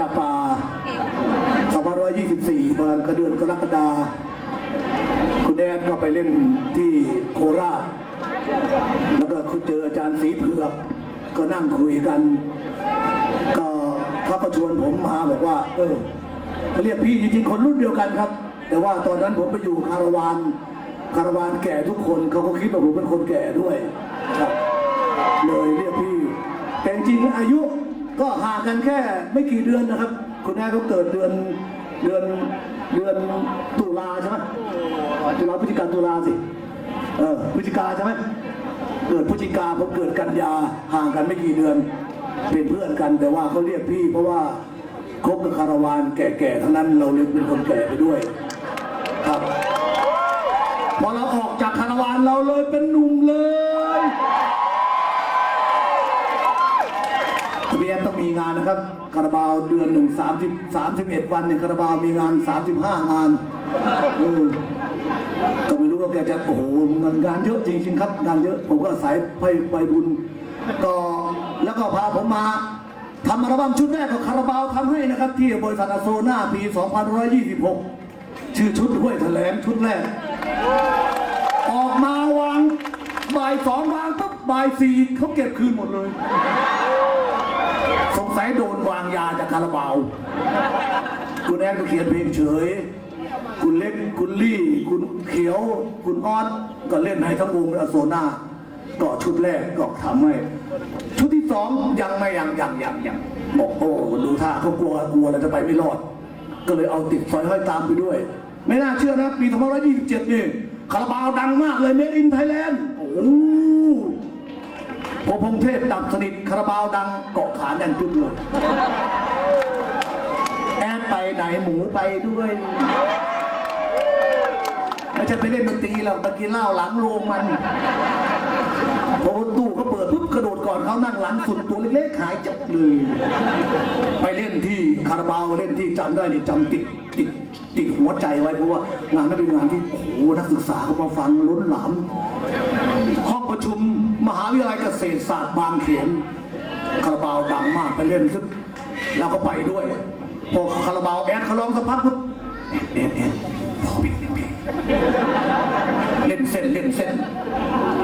จาป่า2524เดือนกระเดือนกรกฎาคุณแดนก็ไปเล่นที่โคราช แล้วก็คุณเจออาจารย์สีเผือกก็นั่งคุยกัน ก็เขาก็ชวนผมมาบอกว่า เออเขาเรียกพี่จริงๆคนรุ่นเดียวกันครับ แต่ว่าตอนนั้นผมไปอยู่คาราวานคาราวานแก่ทุกคนเขาก็คิดว่าผมเป็นคนแก่ด้วยครับเลยเรียกพี่แต่จริงอายุ ก็ห่างกันแค่ไม่กี่เดือนนะครับ คุณแม่เขาเกิดเดือนเดือนเดือนตุลาใช่ไหมตุลาพฤศจิกาตุลาสิเออพฤศจิกาใช่ไหมเกิดพฤศจิกาผมเกิดกันยาห่างกันไม่กี่เดือน เป็นเพื่อนกันแต่ว่าเขาเรียกพี่ เพราะว่าคบกับคาราวานแก่ๆทั้งนั้นเราเลยเป็นคนแก่ไปด้วยครับพอเราออกจากคาราวานเราเลยเป็นหนุ่มเลย ทะ เบียต้องมีงานนะครับคาราบาวเดือนหนึ่งสามสิบสามสิบเอ็ดวันเนี่ยคาราบาวมีงานสามสิบห้างานเออก็ไม่รู้ว่าแกจะโอ้โหงานงานเยอะจริงๆครับงานเยอะผมก็อาศัยไปไปบุญก็แล้วก็พาผมมาทำอัลบั้มชุดแรกกับคาราบาวทำให้นะครับ ที่บริษัทอโซนาปี 2526 ชื่อชุดห้วยแถลงชุดแรก ออกมาวางบ่ายสองวางปุ๊บบ่ายสี่เขาเก็บคืนหมดเลย สงสัยโดนวางยาจากคาราบาวคุณแอนก็เขียนเพลงเฉย คุณเล็ก คุณลี่ คุณเขียว คุณออสก็เล่นให้ทั้งวงอโซนาก็ชุดแรกก็ทำให้ ชุดที่สองยังไม่ยังยังยังยังบอกโอ้ดูท่าเขากลัวกลัวเราจะไปไม่รอด ก็เลยเอาติดสอยห้อยตามไปด้วย ไม่น่าเชื่อนะ ปี2527นี่คาราบาวดังมากเลยเมดอินไทยแลนด์โอ้ โหพงเทพดับสนิทคาราบาวดังเกาะขาแน่นจุดเลยแอดไปไหนหมูไปด้วย ไม่ใช่ไปเล่นดนตรีหรอกตะกี้เหล้าหลังโรงมันพอรถตู้เขาเปิดปุ๊บกระโดดก่อนเขานั่งหลังสุดตัวเล็กๆหายจับเลย ไปเล่นที่คาราบาวเล่นที่จำได้นี่จำติดติดติดหัวใจไว้เพราะว่างานนั้นเป็นงานที่โอ้โหนักศึกษาเขามาฟังล้นหลามห้องประชุม มหาวิทยาลัยเกษตรศาสตร์บางเขนคาราบาวดังมากไปเล่นซึ่งเราก็ไปด้วย พอคาราบาวแอดเขาร้องสักพักปุ๊บแอดแอดพอปิดเพลงเล่นเส้นเล่นเส้น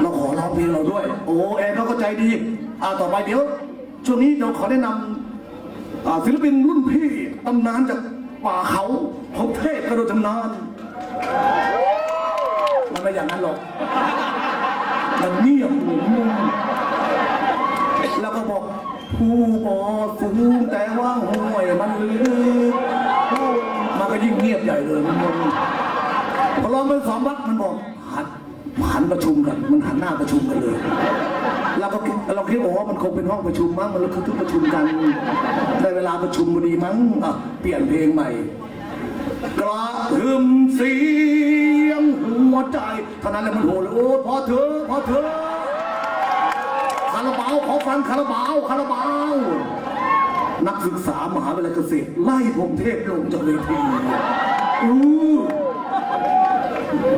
เราขอร้องเพลงเราด้วย โอ้แอดเขาก็ใจดีอ่าต่อไปเดี๋ยว ช่วงนี้เราขอแนะนำอ่าศิลปินรุ่นพี่ตำนานจากป่าเขาพบเทพกระโดดตำนานมันไม่อย่างนั้นหรอก มันเงียบหนุ่มแล้วก็บอกผู้บอสูงแต่ว่าห่วยมันลึกมันก็ยิ่งเงียบใหญ่เลยมันพอร้องไปสองวักมันบอกหันหันประชุมกัน มันหันหน้าประชุมกันเลยเราก็เราคิดว่ามันคงเป็นห้องประชุมมั้งมันคือทุกประชุมกันได้เวลาประชุมพอดีมั้งอะเปลี่ยนเพลงใหม่กระหึ่มสี วใจเท่านั้นแหละมันโหเลยโอ้พอเถอะพอเถอะคาราบาวขอฟังคาราบาวคาราบาวนักศึกษามหาวิทยาลัยเกษตรไล่ผมเทพลงจากเวทีอู้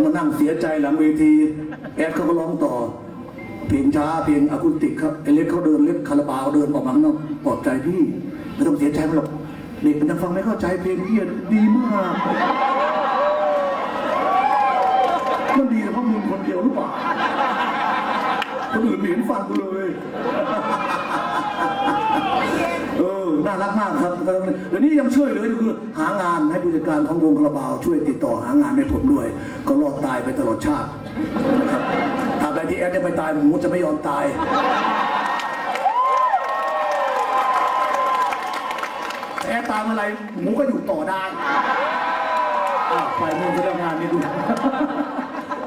มานั่งเสียใจหลังเวที แอดเขาก็ร้องต่อ เพลงช้าเพลงอะคูติกครับไอเล็กเขาเดินเล็กคาราบาวเดินออกมาข้างนอกปลอบใจพี่ ไม่ต้องเสียใจหรอกเด็กมันยังฟังไม่เข้าใจเพลงพี่ดีมาก มันดีแต่เพราะมึงคนเดียวหรือเปล่าคนอื่นเห็นฟังกูเลยเออน่ารักมากครับเดี๋ยวนี้ยังช่วยเลยคือหางานให้ผู้จัดการของวงคาราบาวช่วยติดต่อหางานให้ผมด้วย ก็รอดตายไปตลอดชาตินะครับตราบใดที่แอดจะไม่ตายหมูจะไม่ยอมตายแอดตามื่อไรหมูก็อยู่ต่อได้อะไปมึงจะทำงานนี่ดู